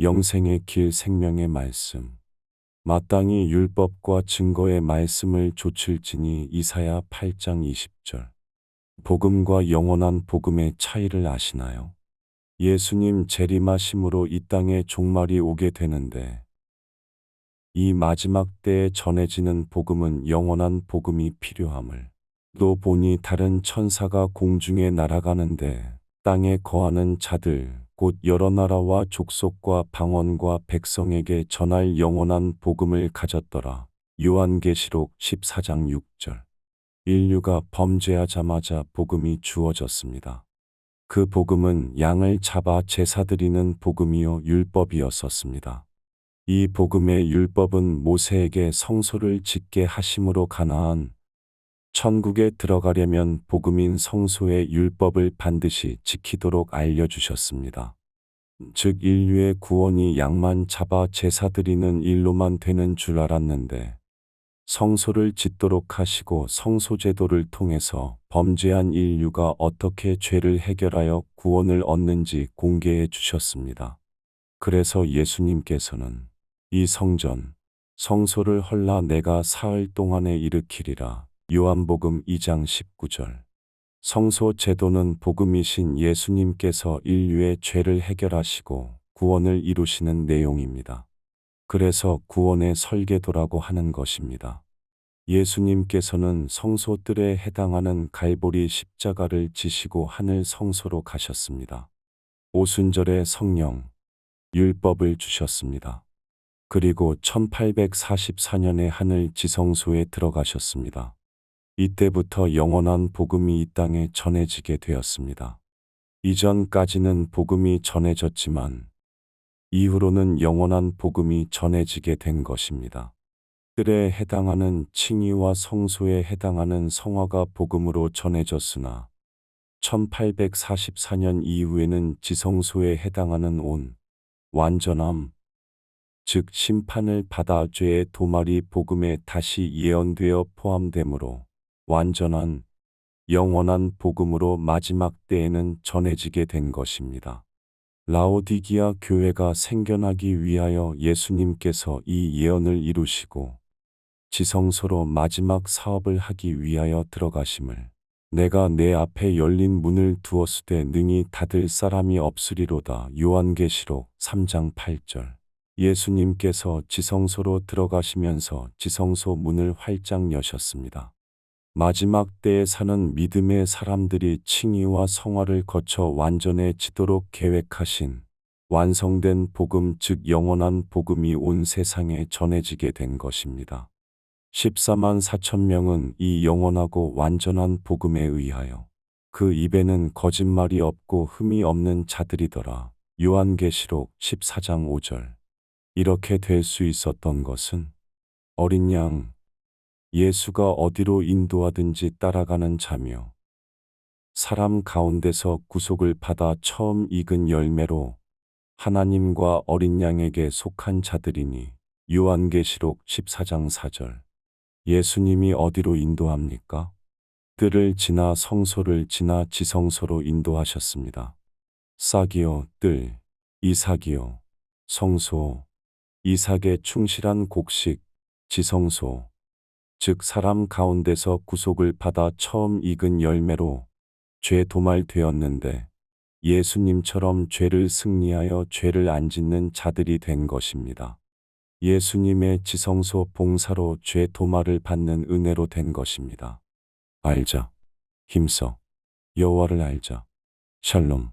영생의 길 생명의 말씀. 마땅히 율법과 증거의 말씀을 조칠지니 이사야 8장 20절. 복음과 영원한 복음의 차이를 아시나요? 예수님 재림하심으로 이 땅에 종말이 오게 되는데 이 마지막 때에 전해지는 복음은 영원한 복음이 필요함을 또 보니 다른 천사가 공중에 날아가는데 땅에 거하는 자들 곧 여러 나라와 족속과 방언과 백성에게 전할 영원한 복음을 가졌더라. 요한계시록 14장 6절. 인류가 범죄하자마자 복음이 주어졌습니다. 그 복음은 양을 잡아 제사드리는 복음이요 율법이었었습니다. 이 복음의 율법은 모세에게 성소를 짓게 하심으로 가나안 천국에 들어가려면 복음인 성소의 율법을 반드시 지키도록 알려주셨습니다. 즉 인류의 구원이 양만 잡아 제사 드리는 일로만 되는 줄 알았는데 성소를 짓도록 하시고 성소제도를 통해서 범죄한 인류가 어떻게 죄를 해결하여 구원을 얻는지 공개해 주셨습니다. 그래서 예수님께서는 이 성전, 성소를 헐라 내가 사흘 동안에 일으키리라. 요한복음 2장 19절. 성소 제도는 복음이신 예수님께서 인류의 죄를 해결하시고 구원을 이루시는 내용입니다. 그래서 구원의 설계도라고 하는 것입니다. 예수님께서는 성소들에 해당하는 갈보리 십자가를 지시고 하늘 성소로 가셨습니다. 오순절에 성령, 율법을 주셨습니다. 그리고 1844년에 하늘 지성소에 들어가셨습니다. 이때부터 영원한 복음이 이 땅에 전해지게 되었습니다. 이전까지는 복음이 전해졌지만 이후로는 영원한 복음이 전해지게 된 것입니다. 뜰에 해당하는 칭의와 성소에 해당하는 성화가 복음으로 전해졌으나 1844년 이후에는 지성소에 해당하는 온, 완전함, 즉 심판을 받아 죄의 도말이 복음에 다시 예언되어 포함되므로 완전한 영원한 복음으로 마지막 때에는 전해지게 된 것입니다. 라오디기아 교회가 생겨나기 위하여 예수님께서 이 예언을 이루시고 지성소로 마지막 사업을 하기 위하여 들어가심을 내가 내 앞에 열린 문을 두었으되 능히 닫을 사람이 없으리로다. 요한계시록 3장 8절. 예수님께서 지성소로 들어가시면서 지성소 문을 활짝 여셨습니다. 마지막 때에 사는 믿음의 사람들이 칭의와 성화를 거쳐 완전해지도록 계획하신 완성된 복음 즉 영원한 복음이 온 세상에 전해지게 된 것입니다. 14만 4천 명은 이 영원하고 완전한 복음에 의하여 그 입에는 거짓말이 없고 흠이 없는 자들이더라. 요한계시록 14장 5절. 이렇게 될 수 있었던 것은 어린 양 예수가 어디로 인도하든지 따라가는 자며 사람 가운데서 구속을 받아 처음 익은 열매로 하나님과 어린 양에게 속한 자들이니 요한계시록 14장 4절 예수님이 어디로 인도합니까? 뜰을 지나 성소를 지나 지성소로 인도하셨습니다. 싹이요 뜰, 이삭이요 성소, 이삭의 충실한 곡식, 지성소, 즉 사람 가운데서 구속을 받아 처음 익은 열매로 죄 도말되었는데 예수님처럼 죄를 승리하여 죄를 안 짓는 자들이 된 것입니다. 예수님의 지성소 봉사로 죄 도말을 받는 은혜로 된 것입니다. 알자. 힘써. 여호와를 알자. 샬롬.